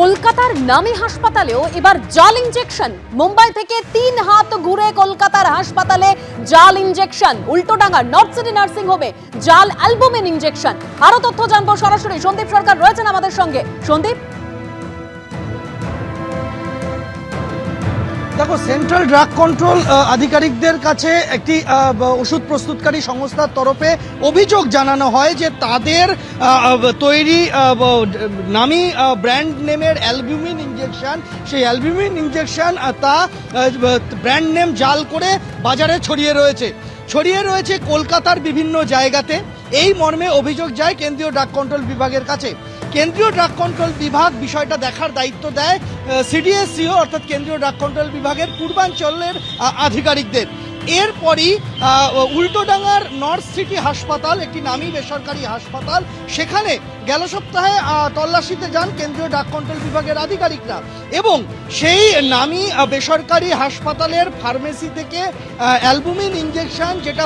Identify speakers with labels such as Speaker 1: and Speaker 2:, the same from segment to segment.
Speaker 1: কলকাতার নামি হাসপাতালেও এবার জাল ইঞ্জেকশন মুম্বাই থেকে তিন হাত ঘুরে কলকাতার হাসপাতালে জাল injection Ultadanga north city nursing হোমে জাল অ্যালবুমিন ইঞ্জেকশন আরও তথ্য জানব সরাসরি। সন্দীপ সরকার রয়েছেন আমাদের সঙ্গে। সন্দীপ?
Speaker 2: দেখো সেন্ট্রাল ড্রাগ কন্ট্রোল আধিকারিকদের কাছে একটি ওষুধ প্রস্তুতকারী সংস্থার তরফে অভিযোগ জানানো হয় যে তাদের তৈরি নামি ব্র্যান্ড নেমের অ্যালবিউমিন ইঞ্জেকশন সেই অ্যালবিউমিন ইঞ্জেকশন তা ব্র্যান্ড নেম জাল করে বাজারে ছড়িয়ে রয়েছে। ছড়িয়ে রয়েছে কলকাতার বিভিন্ন জায়গাতে। এই মর্মে অভিযোগ যায় কেন্দ্রীয় ড্রাগ কন্ট্রোল বিভাগের কাছে। কেন্দ্রীয় ড্রাগ কন্ট্রোল বিভাগ বিষয়টা দেখার দায়িত্ব দেয় সিডিএসসিও অর্থাৎ কেন্দ্রীয় ড্রাগ কন্ট্রোল বিভাগের পূর্বাঞ্চলের আধিকারিকদের। এরপরই উল্টোডাঙ্গার নর্থ সিটি হাসপাতাল, একটি নামী বেসরকারি হাসপাতাল, সেখানে গেল সপ্তাহে তল্লাশিতে যান কেন্দ্রীয় ডাক কন্ট্রোল বিভাগের আধিকারিকরা। এবং সেই নামী বেসরকারি হাসপাতালের ফার্মেসি থেকে অ্যালবুমিন ইঞ্জেকশন যেটা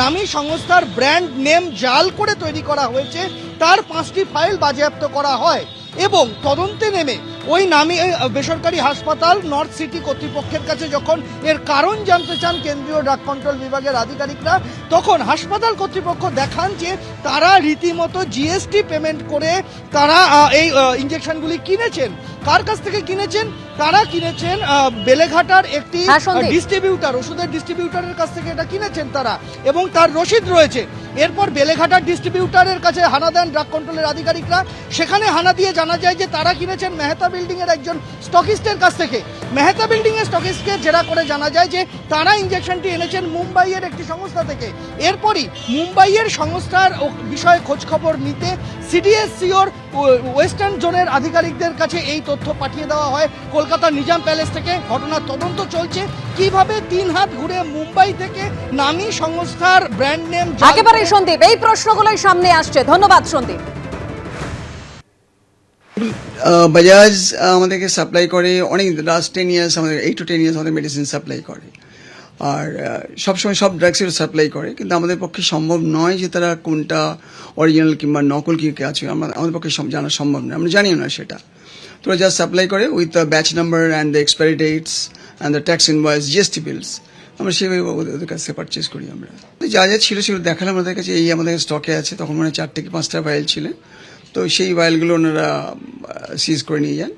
Speaker 2: নামী সংস্থার ব্র্যান্ড নেম জাল করে তৈরি করা হয়েছে, তার পাঁচটি ফাইল বাজেয়াপ্ত করা হয়। এবং তদন্তে নেমে ওই নামী বেসরকারি হাসপাতাল নর্থ সিটি কর্তৃপক্ষের কাছে যখন এর কারণ জানতে চান কেন্দ্রীয় ড্রাগ কন্ট্রোল বিভাগের আধিকারিকরা তখন হাসপাতাল কর্তৃপক্ষ দেখান যে তারা রীতিমতো জিএসটি পেমেন্ট করে তারা এই ইঞ্জেকশনগুলি কিনেছেন। কার কাছ থেকে কিনেছেন? তারা কিনেছেন বেলেঘাটার একটি
Speaker 1: হ্যাঁ,
Speaker 2: ডিস্ট্রিবিউটার ওষুধের ডিস্ট্রিবিউটারের কাছ থেকে এটা কিনেছেন তারা। এবং তার রসিদ রয়েছে। এরপর বেলেঘাটার ডিস্ট্রিবিউটারের কাছে হানা দেন ড্রাগ কন্ট্রোলের আধিকারিকরা। সেখানে হানা দিয়ে জানা যায় যে তারা কিনেছেন মেহতা বিল্ডিং এর একজন স্টকিস্টের কাছ থেকে। মেহতা বিল্ডিং এর স্টকিস্টকে জেরা করে জানা যায় যে তারা ইঞ্জেকশনটি এনেছেন মুম্বাইয়ের একটি সংস্থা থেকে। এরপরই মুম্বাইয়ের সংস্থার বিষয়ে খোঁজ খবর নিতে সিডিএসসিওর ওয়েস্টার্ন জোনের আধিকারিকদের কাছে এই তথ্য পাঠিয়ে দেওয়া হয়। কলকাতার নিজাম প্যালেস থেকে ঘটনার তদন্ত চলছে। কীভাবে তিন হাত ঘুরে মুম্বাই থেকে নামী সংস্থার ব্র্যান্ড নেম
Speaker 1: একেবারে সন্দীপ, এই প্রশ্নগুলোই সামনে আসছে। ধন্যবাদ, সন্দীপ।
Speaker 3: বাজাজ আমাদেরকে সাপ্লাই করে, অনেক লাস্ট টেন ইয়ার্স আমাদের এইট টু টেন ইয়ার্স আমাদের মেডিসিন সাপ্লাই করে। আর সবসময় সব ড্রাগসের সাপ্লাই করে, কিন্তু আমাদের পক্ষে সম্ভব নয় যে তারা কোনটা অরিজিনাল কিংবা নকল কি আছে আমাদের পক্ষে জানা সম্ভব নয়, আমরা জানিও না সেটা। তোরা জাস্ট সাপ্লাই করে with the batch number and the expiry dates and the tax invoice GST bills আমরা সেভাবে ওদের কাছ থেকে পারচেস করি আমরা। যা যা ছিল সেগুলো দেখালাম আমাদের কাছে, এই আমাদের স্টকে আছে, তখন মানে চারটে কি পাঁচটা ফাইল ছিল। তো সেই ফাইলগুলো ওনারা সিজ করে নিয়ে যান।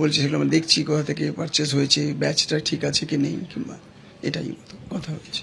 Speaker 3: বলছে সেগুলো আমরা দেখছি, কোথা থেকে পারচেস হয়েছে ব্যাচটা ঠিক আছে কি নেই, কিংবা এটাই কথা হচ্ছে